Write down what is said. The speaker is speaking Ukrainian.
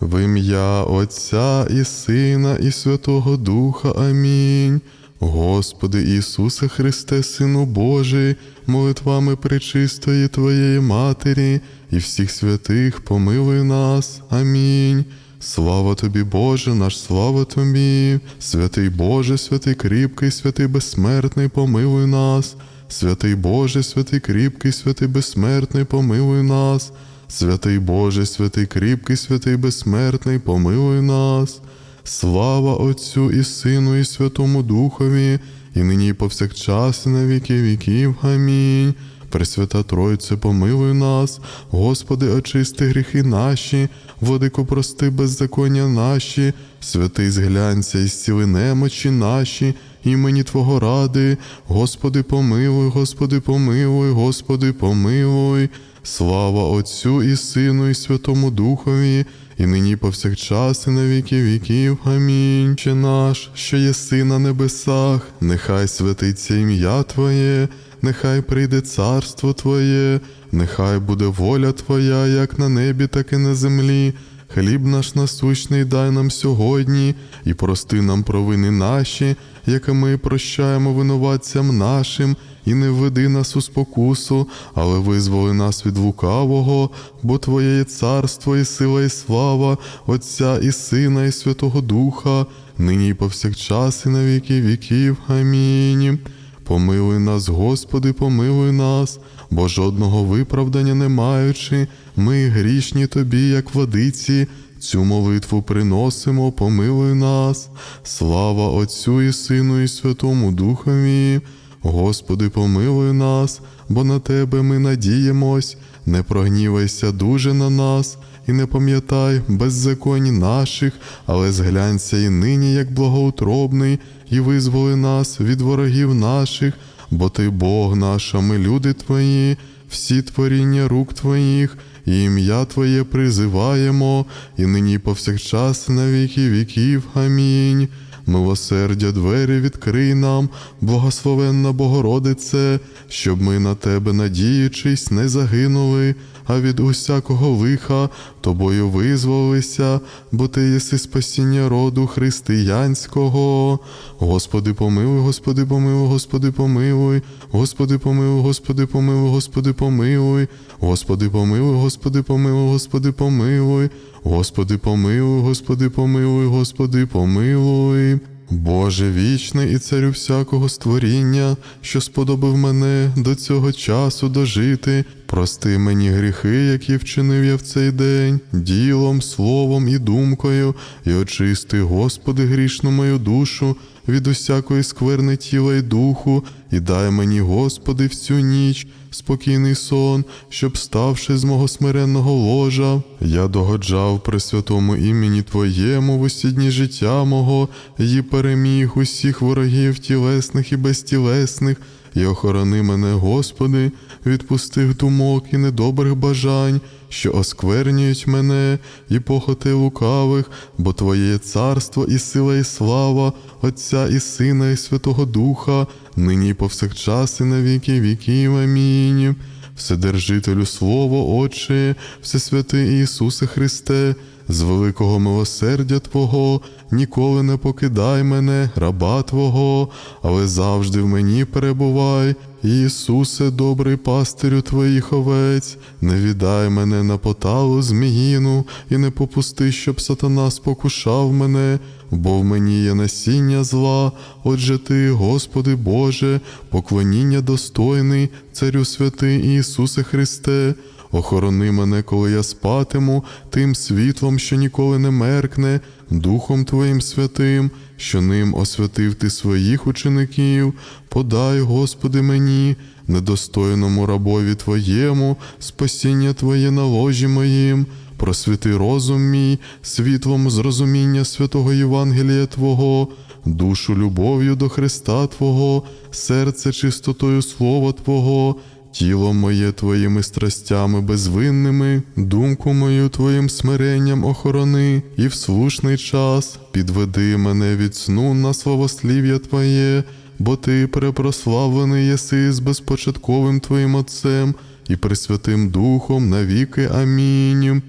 В ім'я Отця і Сина, і Святого Духа. Амінь. Господи Ісусе Христе, Сину Божий, молитвами пречистої Твоєї Матері і всіх святих помилуй нас. Амінь. Слава тобі, Боже, наш слава тобі, святий Боже, святий кріпкий, святий безсмертний, помилуй нас, святий Боже, святий кріпкий, святий безсмертний, помилуй нас, святий Боже, святий кріпкий, святий безсмертний, помилуй нас. Слава Отцю і Сину, і Святому Духові, і нині і повсякчас, і на віки віків. Амінь. Пресвята Тройце, помилуй нас, Господи, очисти гріхи наші, владико прости беззаконня наші, святий зглянься і зціли немочі наші, імені Твого ради, Господи, помилуй, Господи, помилуй, Господи, помилуй. Слава Отцю і Сину, і Святому Духові, і нині повсякчас, і на віки віків. Амінь. Чи наш, що єси на небесах, нехай святиться ім'я Твоє, нехай прийде царство Твоє, нехай буде воля Твоя, як на небі, так і на землі. Хліб наш насущний дай нам сьогодні, і прости нам провини наші, як і ми прощаємо винуватцям нашим, і не введи нас у спокусу, але визволи нас від лукавого, бо Твоє є царство, і сила, і слава, Отця і Сина, і Святого Духа, нині і повсякчас, і на віки віків. Амінь. Помилуй нас, Господи, помилуй нас, бо жодного виправдання не маючи, ми грішні Тобі, як владиці, цю молитву приносимо, помилуй нас. Слава Отцю і Сину, і Святому Духові. Господи, помилуй нас, бо на Тебе ми надіємось, не прогнівайся дуже на нас. І не пам'ятай беззаконь наших, але зглянься і нині, як благоутробний, і визволи нас від ворогів наших, бо ти Бог наш, а ми люди Твої, всі творіння рук Твоїх, і ім'я Твоє призиваємо, і нині повсякчас на віки віків. Амінь. Милосердя двері відкрий нам, благословенна Богородице, щоб ми на тебе, надіючись, не загинули, а від усякого лиха тобою визволилися, бо ти єси спасіння роду християнського. Господи, помилуй, Господи, помилуй, Господи, помилуй, Господи, помилуй, Господи, помилуй, Господи, помилуй, Господи, помилуй, Господи, помилуй, Господи, помилуй, Господи, помилуй, Господи, помилуй, Господи, помилуй. Боже вічний і царю всякого створіння, що сподобав мене до цього часу дожити, прости мені гріхи, які вчинив я в цей день, ділом, словом і думкою, і очисти, Господи, грішну мою душу від усякої скверни тіла й духу, і дай мені, Господи, всю ніч спокійний сон, щоб, ставши з мого смиренного ложа, я догоджав при святому імені Твоєму в усі дні життя мого, і переміг усіх ворогів тілесних і безтілесних, і охорони мене, Господи, від пустих думок і недобрих бажань, що осквернюють мене, і похоти лукавих, бо Твоє царство і сила, і слава, Отця і Сина, і Святого Духа, нині і повсякчас, і на віки віків. Амінь. Вседержителю Слово, Отче, Всесвятий Ісусе Христе, з великого милосердя Твого, ніколи не покидай мене, раба Твого, але завжди в мені перебувай. Ісусе, добрий пастирю Твоїх овець, не віддай мене на поталу зміїну, і не попусти, щоб сатана спокушав мене, бо в мені є насіння зла. Отже ти, Господи Боже, поклоніння достойний, Царю святий Ісусе Христе. Охорони мене, коли я спатиму, тим світлом, що ніколи не меркне, Духом Твоїм святим, що ним освятив Ти своїх учеників. Подай, Господи, мені, недостойному рабові Твоєму, спасіння Твоє на ложі моїм. Просвіти розум мій, світлом зрозуміння святого Євангелія Твого, душу любов'ю до Христа Твого, серце чистотою Слова Твого, тіло моє Твоїми страстями безвинними, думку мою Твоїм смиренням охорони, і в слушний час підведи мене від сну на славослів'я Твоє, бо Ти перепрославлений єси з безпочатковим Твоїм Отцем і Пресвятим Духом навіки. Амінь.